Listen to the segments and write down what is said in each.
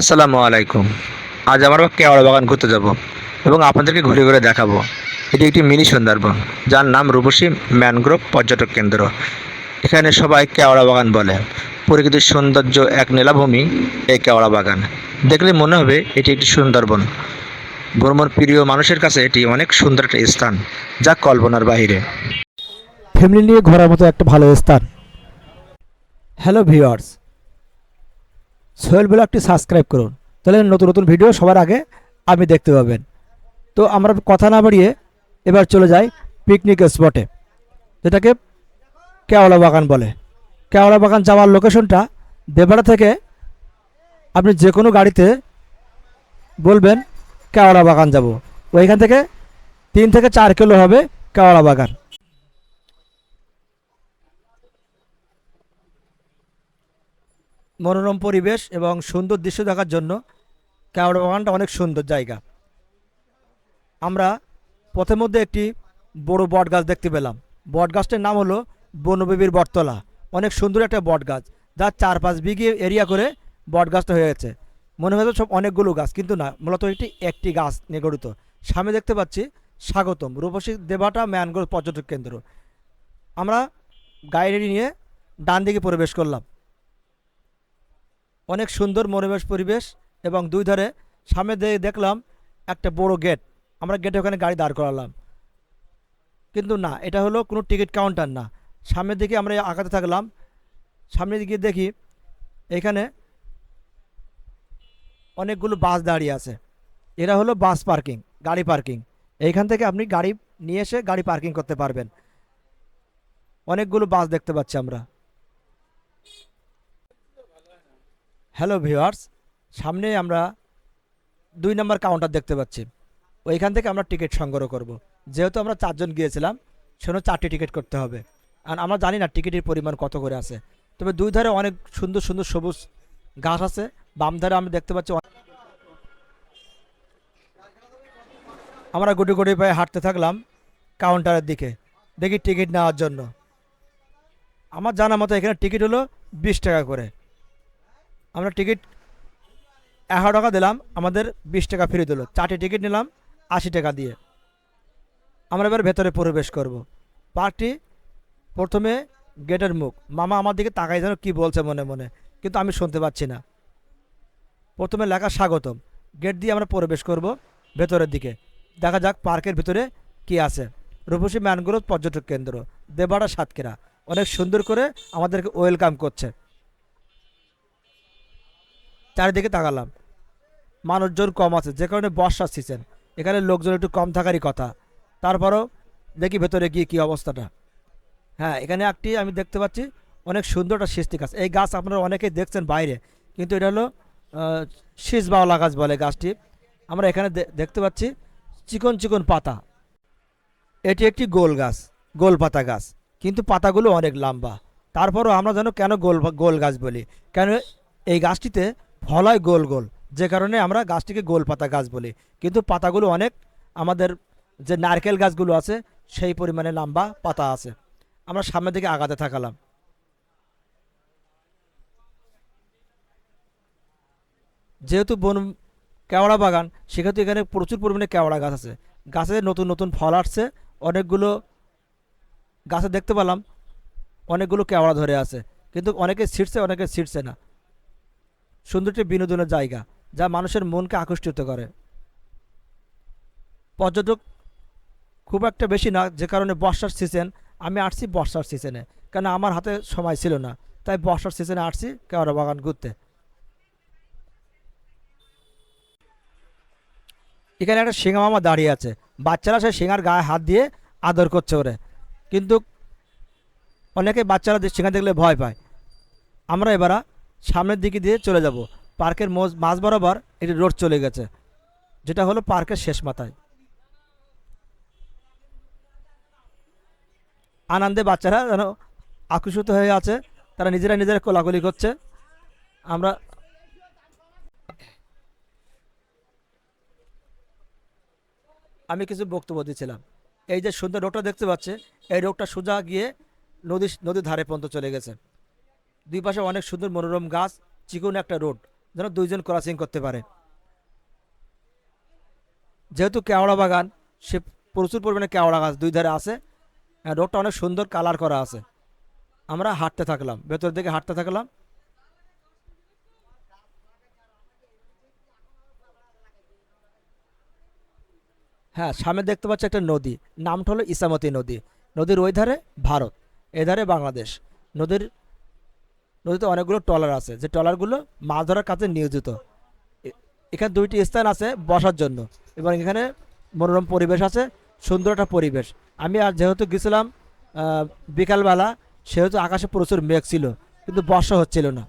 আসসালামু আলাইকুম। আজ আমরা কেওড়া বাগান ঘুরতে যাব এবং আপনাদেরকে ঘুরে ঘুরে দেখাবো। এটি একটি মিনি সুন্দরবন, যার নাম রূপসী ম্যানগ্রোভ পর্যটক কেন্দ্র। এখানে সবাই কেওড়া বাগান বলে। প্রকৃতির সৌন্দর্য এক নীলাভূমি, এই কেওড়া বাগান। দেখলে মনে হবে এটি একটি সুন্দরবন। ভ্রমণ প্রিয় মানুষের কাছে এটি অনেক সুন্দর একটা স্থান, যা কল্পনার বাহিরে। ফ্যামিলি নিয়ে ঘোরার মতো একটা ভালো স্থান। হ্যালো ভিউয়ার্স সোহেল ব্লগটি সাবস্ক্রাইব করুন। তাহলে নতুন নতুন ভিডিও সবার আগে আপনি দেখতে পাবেন। তো আমরা কথা না বাড়িয়ে এবার চলে যাই পিকনিক স্পটে যেটাকে কেওড়া বাগান বলে। কেওড়া বাগান যাওয়ার লোকেশনটা দেবাড়া থেকে আপনি যে কোনো গাড়িতে বলবেন, কেওড়া বাগান যাব। ওইখান থেকে তিন থেকে চার কিলো হবে কেওড়া বাগান। মনোরম পরিবেশ এবং সুন্দর দৃশ্য দেখার জন্য কেওড়া বাগানটা অনেক সুন্দর জায়গা। আমরা পথের মধ্যে একটি বড় বট গাছ দেখতে পেলাম। বট গাছটার নাম হলো বনবিবির বটতলা। অনেক সুন্দর একটা বট গাছ, যার চার পাঁচ বিঘে এরিয়া করে বট গাছটা হয়ে গেছে। মনে হয়েছে সব অনেকগুলো গাছ, কিন্তু না, মূলত এটি একটি গাছ নিয়ে গঠিত। সামনে দেখতে পাচ্ছি স্বাগতম, রূপসী দেবাটা ম্যানগ্রোভ পর্যটক কেন্দ্র। আমরা গাড়ি নিয়ে ডান দিকে প্রবেশ করলাম। অনেক সুন্দর মনোবেশ পরিবেশ এবং দুই ধারে সামনে দিয়ে দেখলাম একটা বড় গেট। আমরা গেটে ওখানে গাড়ি দাঁড় করালাম। কিন্তু না, এটা হলো কোনো টিকিট কাউন্টার না। সামনের দিকে আমরা আগাতে থাকলাম। সামনের দিকে দেখি এখানে অনেকগুলো বাস দাঁড়িয়ে আছে। এরা হলো বাস পার্কিং, গাড়ি পার্কিং। এইখান থেকে আপনি গাড়ি নিয়ে এসে গাড়ি পার্কিং করতে পারবেন। অনেকগুলো বাস দেখতে পাচ্ছি আমরা। হ্যালো ভিউয়ার্স সামনে আমরা দুই নম্বর কাউন্টার দেখতে পাচ্ছি। ওইখান থেকে আমরা টিকিট সংগ্রহ করব। যেহেতু আমরা চারজন গিয়েছিলাম, সেজন্য চারটি টিকিট করতে হবে। আর আমরা জানি না টিকিটের পরিমাণ কত করে আছে। তবে দুই ধারে অনেক সুন্দর সুন্দর সবুজ গাছ আছে। বাম ধারে আমরা দেখতে পাচ্ছি আমরা গুটি গুটি পায়ে হাঁটতে থাকলাম কাউন্টারের দিকে। দেখি টিকিট নেওয়ার জন্য। আমার জানা মতো এখানে টিকিট হলো বিশ টাকা করে। আমরা টিকিট এগারো টাকা দিলাম, আমাদের বিশ টাকা ফ্রি দিল। চারটে টিকিট নিলাম, আশি টাকা দিয়ে। আমরা এবার ভেতরে প্রবেশ করব। পার্কটি প্রথমে গেটের মুখ। মামা আমার দিকে তাকাই যেন কী বলছে মনে মনে, কিন্তু আমি শুনতে পাচ্ছি না। প্রথমে লেখা স্বাগতম। গেট দিয়ে আমরা প্রবেশ করব ভেতরের দিকে। দেখা যাক পার্কের ভিতরে কি আছে। রূপসী ম্যানগ্রোভ পর্যটক কেন্দ্র, দেবাড়া সাতক্ষীরা। অনেক সুন্দর করে আমাদেরকে ওয়েলকাম করছে। চারিদিকে তাকালাম। মানুষজন কম আছে, যে কারণে বর্ষার সিজন এখানে লোকজন একটু কম থাকারই কথা। তারপরও দেখি ভেতরে গিয়ে কী অবস্থাটা। হ্যাঁ এখানে একটি আমি দেখতে পাচ্ছি, অনেক সুন্দর একটা গাছ। এই গাছ আপনারা অনেকেই দেখছেন বাইরে, কিন্তু এটা হলো শীষ বাওলা গাছ বলে গাছটি। আমরা এখানে দেখতে পাচ্ছি চিকন চিকন পাতা। এটি একটি গোল গাছ, গোল পাতা গাছ। কিন্তু পাতাগুলো অনেক লম্বা। তারপরও আমরা যেন কেন গোল গোল গাছ বলি? কেন এই গাছটিতে ফল হয় গোল গোল। যে কারণে আমরা গাছটিকে গোল পাতা গাছ বলি। কিন্তু পাতাগুলো অনেক, আমাদের যে নারকেল গাছগুলো আছে, সেই পরিমাণে লম্বা পাতা আছে। আমরা সামনের দিকে আগাতে থাকালাম। যেহেতু বন কেওড়া বাগান সেক্ষেত্রে এখানে প্রচুর পরিমাণে কেওড়া গাছ আছে। গাছে নতুন নতুন ফল আসছে, অনেকগুলো গাছে দেখতে পেলাম, অনেকগুলো কেওড়া ধরে আছে। কিন্তু অনেকে ছিটছে অনেকে ছিটছে না। সুন্দর একটি বিনোদনের জায়গা, যা মানুষের মনকে আকর্ষিত করে। পর্যটক খুব একটা বেশি না, যে কারণে বর্ষার সিজন আমি আসছি বর্ষার সিজনে কেন আমার হাতে সময় ছিল না, তাই বর্ষার সিজনে আসছি কেওড়া বাগান ঘুরতে। এখানে একটা শিঙা মামা দাঁড়িয়ে আছে, বাচ্চারা সে শিঙার গায়ে হাত দিয়ে আদর করছে ওরে। কিন্তু অনেকে বাচ্চারা শিঙা দেখলে ভয় পায়। আমরা এবারা সামনের দিকে দিয়ে চলে যাব। পার্কের মাঝ বরাবর একটি রোড চলে গেছে, যেটা হলো পার্কের শেষ মাথায়। আনন্দে বাচ্চারা যেন আকর্ষিত হয়ে আছে, তারা নিজেরা নিজেরা কোলাকুলি করছে। আমরা আমি কিছু বক্তব্য দিচ্ছিলাম। এই যে সুন্দর রোগটা দেখতে পাচ্ছে, এই রোগটা সোজা গিয়ে নদী, নদীর ধারে পর্যন্ত চলে গেছে। দুই পাশে অনেক সুন্দর মনোরম গাছ, চিকন একটা রোড, যেন দুইজন ক্রসিং করতে পারে। যেহেতু কেওড়া বাগান, সে প্রচুর পরিমাণে কেওড়া গাছ দুই ধারে আছে রোডটা অনেক সুন্দর কালার করা আছে। আমরা হাঁটতে থাকলাম, ভেতর দিকে হাঁটতে থাকলাম। হ্যাঁ সামনে দেখতে পাচ্ছি একটা নদী, নামটা হলো ইসামতি নদী। নদীর ওই ধারে ভারত এই ধারে বাংলাদেশ। নদীর নদীতে অনেকগুলো ট্রলার আছে। যে ট্রলারগুলো মাছ ধরার কাজে নিয়োজিত। এখানে দুইটি স্থান আছে বসার জন্য এবং এখানে মনোরম পরিবেশ আছে, সুন্দর একটা পরিবেশ। আমি আর যেহেতু গেছিলাম বিকালবেলা, সেহেতু আকাশে প্রচুর মেঘ ছিল, কিন্তু বর্ষা হচ্ছিল না।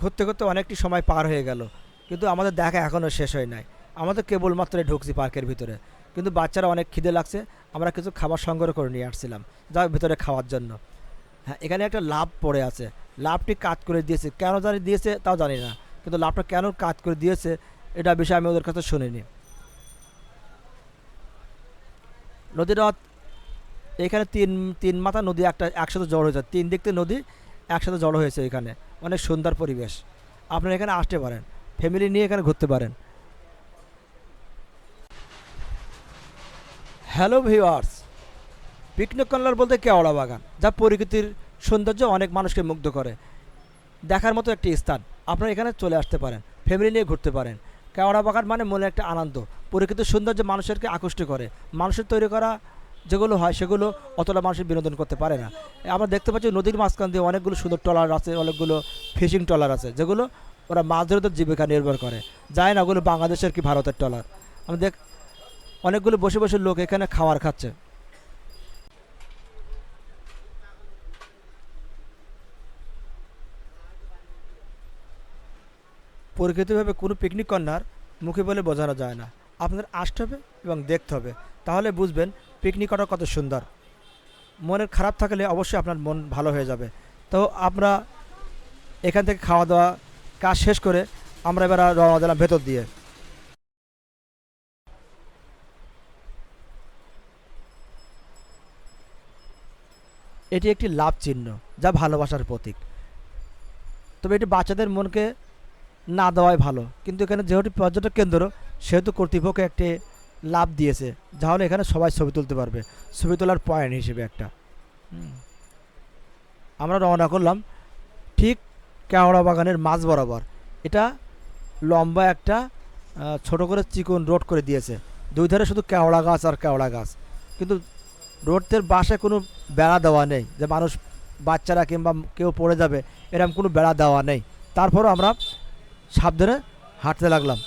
ঘুরতে ঘুরতে অনেকটি সময় পার হয়ে গেল, কিন্তু আমাদের দেখা এখনও শেষ হয় নাই। আমাদের কেবলমাত্র ঢুকছি পার্কের ভিতরে। কিন্তু বাচ্চারা অনেক খিদে লাগছে, আমরা কিছু খাবার সংগ্রহ করে নিয়ে আসছিলাম, যা ভিতরে খাওয়ার জন্য। হ্যাঁ এখানে একটা লাভ পড়ে আছে। লাভটি কাজ করে দিয়েছে। কেন জানি দিয়েছে তাও জানি না, কিন্তু লাভটা কেন কাজ করে দিয়েছে, এটা বিষয়ে আমি ওদের কাছে শুনিনি। নদীটা এখানে তিন তিন মাথা নদী একটা একসাথে জড়ো হয়েছে। তিন দিক থেকে নদী একসাথে জড়ো হয়েছে এখানে। অনেক সুন্দর পরিবেশ। আপনারা এখানে আসতে পারেন। ফ্যামিলি নিয়ে এখানে ঘুরতে পারেন। হ্যালো ভিওয়ার্স পিকনিক কর্নার বলতে কেওড়া বাগান, যা প্রকৃতির সৌন্দর্য অনেক মানুষকে মুগ্ধ করে। দেখার মতো একটি স্থান, আপনারা এখানে চলে আসতে পারেন ফ্যামিলি নিয়ে ঘুরতে পারেন। কেওড়া বাগান মানে মনে একটা আনন্দ, প্রকৃতির সৌন্দর্য মানুষেরকে আকৃষ্ট করে। মানুষের তৈরি করা যেগুলো হয় সেগুলো অতটা মানুষের বিনোদন করতে পারে না। আমরা দেখতে পাচ্ছি নদীর মাঝখান দিয়ে অনেকগুলো সুন্দর ট্রলার আছে, অনেকগুলো ফিশিং ট্রলার আছে, যেগুলো ওরা মাছ ধরে জীবিকা নির্ভর করে। যায় না ওগুলো বাংলাদেশের কি ভারতের ট্রলার। আমরা দেখ অনেকগুলো বসে বসে লোক এখানে খাবার খাচ্ছে। প্রকৃতিভাবে কোনো পিকনিক কর্নার মুখে বলে বোঝানো যায় না। আপনাদের আসতে হবে এবং দেখতে হবে। তাহলে বুঝবেন পিকনিক করা কত সুন্দর। মনের খারাপ থাকলে অবশ্যই আপনার মন ভালো হয়ে যাবে। তো আমরা এখান থেকে খাওয়া দাওয়া কাজ শেষ করে আমরা এবার রওনা দিলাম ভেতর দিয়ে। এটি একটি লাভ চিহ্ন যা ভালোবাসার প্রতীক। তবে এটি বাচ্চাদের মনকে না দেওয়াই ভালো। কিন্তু এখানে যেহেতু পর্যটক কেন্দ্র, সেহেতু কর্তৃপক্ষ একটি লাভ দিয়েছে তাহলে এখানে সবাই ছবি তুলতে পারবে। ছবি তোলার পয়েন্ট হিসেবে একটা। আমরা রওনা করলাম ঠিক কেওড়া বাগানের মাঝ বরাবর। এটা লম্বা একটা ছোট করে চিকন রোড করে দিয়েছে। দুই ধারে শুধু কেওড়া গাছ আর কেওড়া গাছ। কিন্তু রোডের বাসে কোনো বেড়া দেওয়া নেই, যে মানুষ বাচ্চারা কিংবা কেউ পড়ে যাবে, এরকম কোনো বেড়া দেওয়া নেই। তারপরও আমরা সাবধানে হাঁটতে লাগলাম।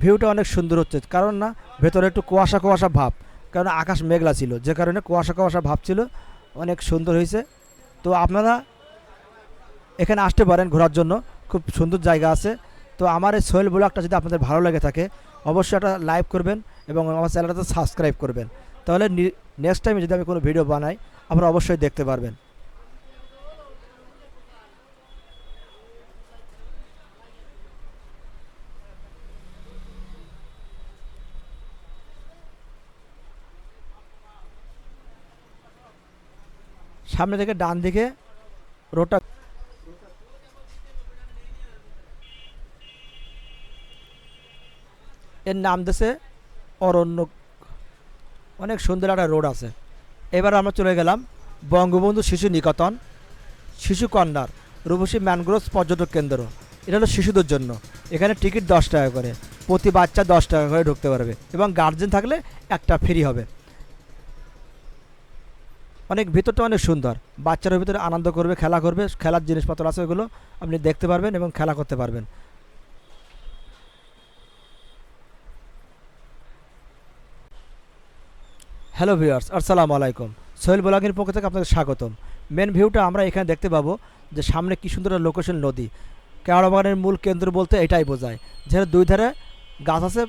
ভিউটা অনেক সুন্দর হচ্ছে, কারণ না, ভেতরে একটু কুয়াশা কুয়াশা ভাব, কারণ আকাশ মেঘলা ছিল, যে কারণে কুয়াশা কুয়াশা ভাব ছিল, অনেক সুন্দর হয়েছে। তো আপনারা এখানে আসতে পারেন, ঘোরার জন্য, খুব সুন্দর জায়গা আছে। তো আমার এই সোহেল ব্লগটা যদি আপনাদের ভালো লেগে থাকে, অবশ্যই একটা লাইক করবেন এবং আমার চ্যানেলটাতে সাবস্ক্রাইব করবেন। তাহলে নেক্সট টাইমে যদি আমি কোনো ভিডিও বানাই, আপনারা অবশ্যই দেখতে পারবেন। সামনে থেকে ডান দিকে রোডটা এর নাম দেশে অরণ্য। অনেক সুন্দর একটা রোড আছে। এবার আমরা চলে গেলাম বঙ্গবন্ধু শিশু নিকেতন, শিশু কর্নার রূপসী ম্যানগ্রোভ পর্যটক কেন্দ্র। এটা হলো শিশুদের জন্য। এখানে টিকিট দশ টাকা করে, প্রতি বাচ্চা দশ টাকা করে ঢুকতে পারবে এবং গার্জেন থাকলে একটা ফ্রি হবে। অনেক ভিতরটা অনেক সুন্দর। বাচ্চারা ভিতরে আনন্দ করবে, খেলা করবে, খেলার জিনিসপত্র আছে ওগুলো আপনি দেখতে পারবেন এবং খেলা করতে পারবেন। হ্যালো ভিউয়ার্স, আসসালামু আলাইকুম। সোহেল ব্লগের পক্ষ থেকে আপনাদের স্বাগতম। মেন ভিউটা আমরা এখানে দেখতে পাবো যে সামনে কি সুন্দর লোকেশন নদী। কেওড়া বাগানের মূল কেন্দ্র বলতে এটাই বোঝায়। যেখানে দুই ধারে গাছ আছে,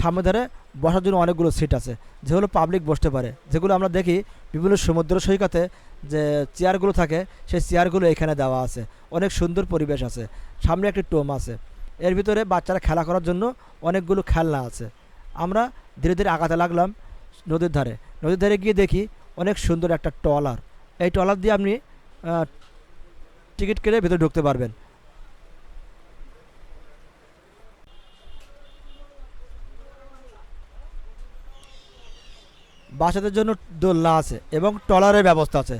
সামনে ধারে বসার জন্য অনেকগুলো সিট আছে, যেগুলো পাবলিক বসতে পারে। যেগুলো আমরা দেখি বিভিন্ন সমুদ্র সৈকতে যে চেয়ারগুলো থাকে, সেই চেয়ারগুলো এখানে দেওয়া আছে। অনেক সুন্দর পরিবেশ আছে। সামনে একটি টোম আছে। এর ভিতরে বাচ্চারা খেলা করার জন্য অনেকগুলো খেলনা আছে। আমরা ধীরে ধীরে আগাতে লাগলাম। নদীর ধারে। নদীর ধারে গিয়ে দেখি অনেক সুন্দর একটা ট্রলার। এই ট্রলার দিয়ে আপনি টিকিট কেটে ভেতরে ঢুকতে পারবেন। বাচ্চাদের জন্য দোলনা আছে এবং ট্রলারের ব্যবস্থা আছে।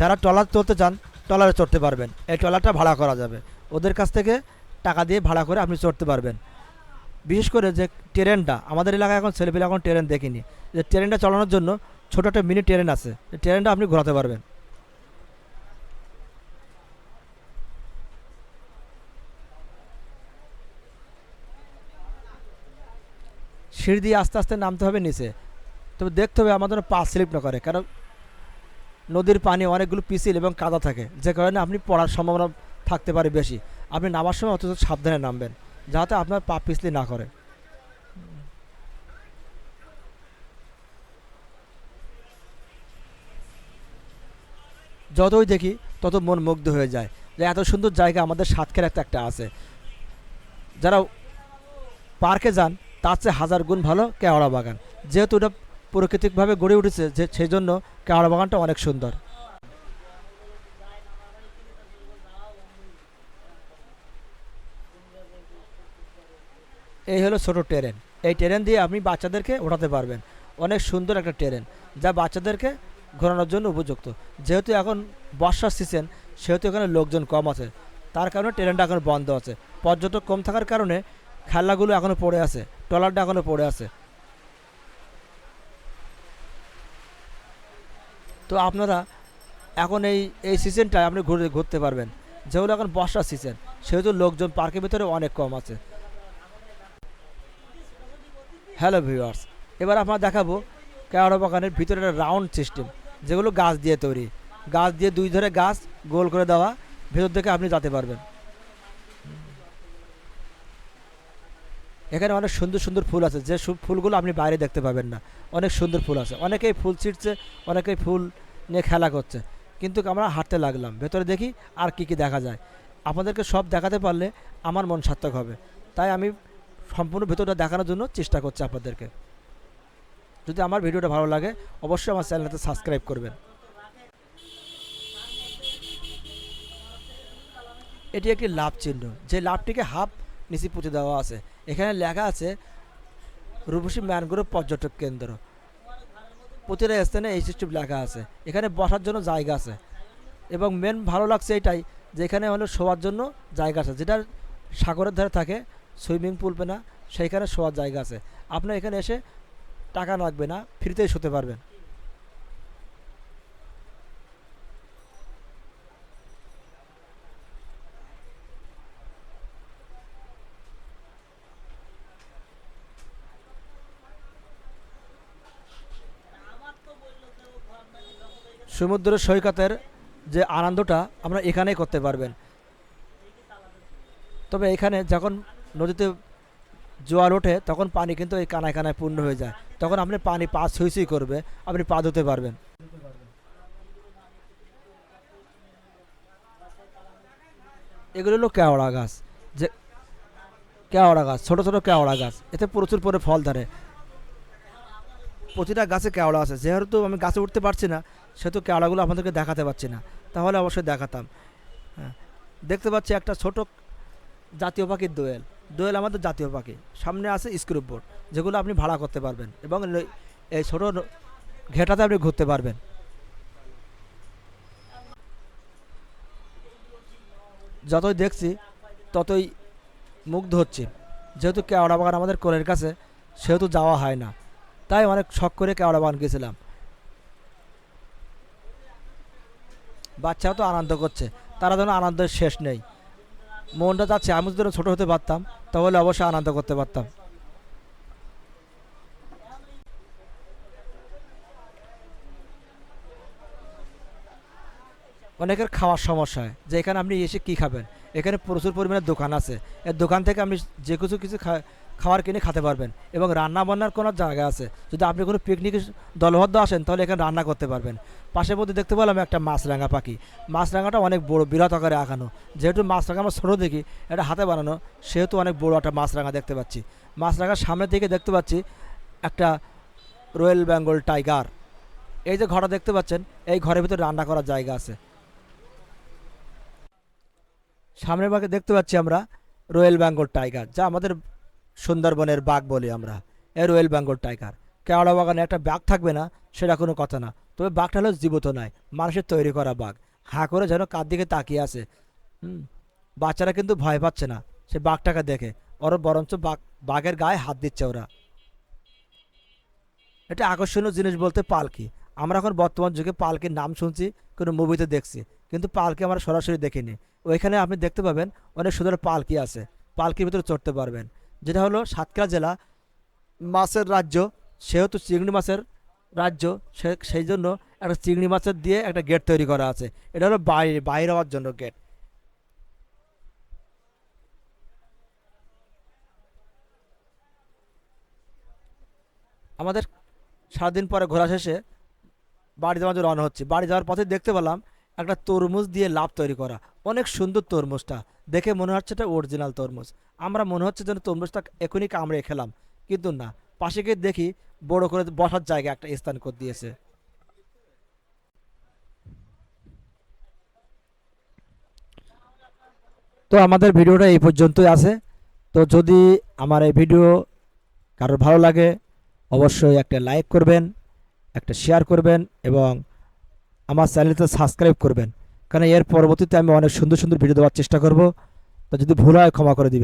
যারা ট্রলার চলতে চান, ট্রলারে চড়তে পারবেন। এই ট্রলারটা ভাড়া করা যাবে। ওদের কাছ থেকে টাকা দিয়ে ভাড়া করে আপনি চড়তে পারবেন। বিশেষ করে যে ট্রেনটা, আমাদের এলাকায় এখন ছেলেপেলে এখন ট্রেন দেখিনি। যে ট্রেনটা চালানোর জন্য ছোটো একটা মিনি ট্রেন আছে ট্রেনটা আপনি ঘোরাতে পারবেন। সিঁড়ি দিয়ে আস্তে আস্তে নামতে হবে নিচে। তবে দেখতে হবে আমাদের পা স্লিপ না করে, কারণ নদীর পানি অনেকগুলো পিছিল এবং কাদা থাকে, যে কারণে আপনি পড়ার সম্ভাবনা থাকতে পারে বেশি। আপনি নামার সময় অথচ সাবধানে নামবেন। যাতে আপনার পা পিছলি না করে। যতই দেখি, তত মন মুগ্ধ হয়ে যায় যে এত সুন্দর জায়গা আমাদের সাতক্ষীরাতে একটা একটা আছে। যারা পার্কে যান, তার চেয়ে হাজার গুণ ভালো কেওড়া বাগান। যেহেতু এটা প্রাকৃতিকভাবে গড়ে উঠেছে, যে সেই জন্য কেওড়া বাগানটা অনেক সুন্দর। এই হলো ছোট ট্রেন এই ট্রেন দিয়ে আপনি বাচ্চাদেরকে ওঠাতে পারবেন। অনেক সুন্দর একটা ট্রেন যা বাচ্চাদেরকে ঘোরানোর জন্য উপযুক্ত। যেহেতু এখন বর্ষার সিজন সেহেতু এখানে লোকজন কম আছে। তার কারণে ট্রেনটা এখন বন্ধ আছে। পর্যটক কম থাকার কারণে খেলাগুলো এখনও পড়ে আছে, ট্রলারটা এখনও পড়ে আছে। তো আপনারা এখন এই এই সিজনটায় আপনি ঘুরে, ঘুরতে পারবেন। যেহেতু এখন বর্ষার সিজন সেহেতু লোকজন পার্কের ভিতরে অনেক কম আছে। হ্যালো ভিউয়ার্স এবার আপনার দেখাবো কেওড়া বাগানের ভিতরে একটা রাউন্ড সিস্টেম যেগুলো গাছ দিয়ে তৈরি। গাছ দিয়ে দুই ধরে গাছ গোল করে দেওয়া, ভেতর থেকে আপনি যেতে পারবেন। এখানে অনেক সুন্দর সুন্দর ফুল আছে, যে ফুলগুলো আপনি বাইরে দেখতে পাবেন না। অনেক সুন্দর ফুল আছে। অনেকেই ফুল ছিটছে অনেকেই ফুল নিয়ে খেলা করছে। কিন্তু আমরা হাঁটতে লাগলাম। ভেতরে দেখি আর কি কি দেখা যায়। আপনাদেরকে সব দেখাতে পারলে আমার মন সার্থক হবে। তাই আমি সম্পূর্ণ ভেতরটা দেখানোর জন্য চেষ্টা করছি আপনাদেরকে। যদি আমার ভিডিওটা ভালো লাগে, অবশ্যই আমার চ্যানেলটাতে সাবস্ক্রাইব করবেন। এটি একটি লাভ চিহ্ন। যে লাভটিকে হাফ নিচে পুঁতে দেওয়া আছে। এখানে লেখা আছে, রূপসী ম্যানগ্রোভ পর্যটক কেন্দ্র। প্রতিটা স্থানে এই সিস্টেম লেখা আছে। এখানে বসার জন্য জায়গা আছে। এবং মেন ভালো লাগছে এটাই যে এখানে হলো শোয়ার জন্য জায়গা আছে। যেটা সাগরের ধারে থাকে সুইমিং পুল পেনা সেইখানে শোয়ার জায়গা আছে। আপনার এখানে এসে টাকা লাগবে না, ফ্রিতেই শুতে পারবেন। সমুদ্র সৈকতের যে আনন্দটা, আমরা এখানেই করতে পারবেন। তবে এখানে যখন নদীতে জোয়ার ওঠে, তখন পানি কিন্তু এই কানায় কানায় পূর্ণ হয়ে যায়। তখন আপনি পানি পা ছুঁই করবে, আপনি পা ধুতে পারবেন। এগুলো হলো কেওড়া গাছ। যে কেওড়া গাছ, ছোটো ছোটো কেওড়া গাছ। এতে প্রচুর পরে ফল ধরে। প্রতিটা গাছে কেওড়া আছে। যেহেতু আমি গাছে উঠতে পারছি না, সেহেতু কেওড়াগুলো আপনাদেরকে দেখাতে পারছি না। তাহলে অবশ্যই দেখাতাম। হ্যাঁ দেখতে পাচ্ছি একটা ছোট জাতীয় পাখির দোয়েল। দোয়েল আমাদের জাতীয় পাখি। সামনে আছে স্ক্রুপ বোর্ড যেগুলো আপনি ভাড়া করতে পারবেন এবং এই ছোটো ঘেটাতে আপনি ঘুরতে পারবেন। যতই দেখছি, ততই মুগ্ধ হচ্ছে। যেহেতু কেওড়া বাগান আমাদের কোলের কাছে, সেহেতু যাওয়া হয় না। তাই অনেক শখ করে কেওড়া বাগান গেছিলাম। বাচ্চাও তো আনন্দ করছে, তারা যেন আনন্দের শেষ নেই। মনটা যাচ্ছে আমি যদি ছোটো হতে পারতাম, তাহলে অবশ্যই আনন্দ করতে পারতাম। অনেকের খাওয়ার সমস্যা হয়, যে এখানে আপনি এসে কি খাবেন? এখানে প্রচুর পরিমাণে দোকান আছে। এর দোকান থেকে আপনি যে কিছু কিছু খাবার কিনে খেতে পারবেন এবং রান্না বান্নার কোনো জায়গা আছে। যদি আপনি কোনো পিকনিক দলবদ্ধ আসেন, তাহলে এখানে রান্না করতে পারবেন। পাশের মধ্যে দেখতে পেলাম একটা মাছরাঙা পাখি। মাছরাঙাটা অনেক বড়, বিরাট আকারে আঁকানো। যেহেতু মাছরাঙা আমরা ছোটো দেখি, এটা হাতে বানানো, সেহেতু অনেক বড় একটা মাছরাঙা দেখতে পাচ্ছি। মাছরাঙার সামনের দিকে দেখতে পাচ্ছি একটা রয়্যাল বেঙ্গল টাইগার। এই যে ঘরটা দেখতে পাচ্ছেন, এই ঘরের ভিতরে রান্না করার জায়গা আছে। সামনের ভাগে দেখতে পাচ্ছি আমরা রয়্যাল বেঙ্গল টাইগার, যা আমাদের সুন্দরবনের বাঘ বলি আমরা। এই রয়্যাল বেঙ্গল টাইগার। কেওড়া বাগানে একটা বাঘ থাকবে না, সেটা কোনো কথা না। তবে বাঘটা হলো জীবিত নয়, মানুষের তৈরি করা বাঘ। হাঁ করে যেন কার দিকে তাকিয়ে আছে। হুম, বাচ্চারা কিন্তু ভয় পাচ্ছে না, সে বাঘটাকে দেখে। ওর বরঞ্চ বাঘ, বাঘের গায়ে হাত দিচ্ছে ওরা। এটা আকর্ষণীয় জিনিস বলতে পালকি। আমরা এখন বর্তমান যুগে পালকির নাম শুনছি, কোনো মুভিতে দেখছি। কিন্তু পালকি আমরা সরাসরি দেখিনি। ওইখানে আপনি দেখতে পাবেন অনেক সুন্দর পালকি আছে। পালকির ভিতরে চড়তে পারবেন। যেটা হলো সাতক্ষীরা জেলা মাছের রাজ্য, সেহেতু চিংড়ি মাছের রাজ্য, সে, সেই জন্য একটা চিংড়ি মাছের দিয়ে একটা গেট তৈরি করা আছে। এটা হলো বাইরে বাইরে হওয়ার জন্য গেট আমাদের সারাদিন পরে ঘোরা শেষে বাড়ি যাওয়ার জন্য রওনা হচ্ছে। বাড়ি যাওয়ার পথে দেখতে পেলাম একটা তরমুজ দিয়ে লাভ তৈরি করা। অনেক সুন্দর তরমুজটা। দেখে মনে হচ্ছে এটা অরিজিনাল তরমুজ। আমরা মনে হচ্ছে যেন তরমুজটা এখনই কামড়ে খেলাম। কিন্তু না, পাশে গিয়ে দেখি বড় করে বসার জায়গা একটা স্থান করে দিয়েছে। তো আমাদের ভিডিওটা এই পর্যন্তই আছে। তো যদি আমার এই ভিডিও কারোর ভালো লাগে, অবশ্যই একটা লাইক করবেন, একটা শেয়ার করবেন এবং আমার চ্যানেলটা সাবস্ক্রাইব করবেন। কারণ এর পরবর্তীতে আমি অনেক সুন্দর সুন্দর ভিডিও দেওয়ার চেষ্টা করব। তা যদি ভুল হয় ক্ষমা করে দিবেন।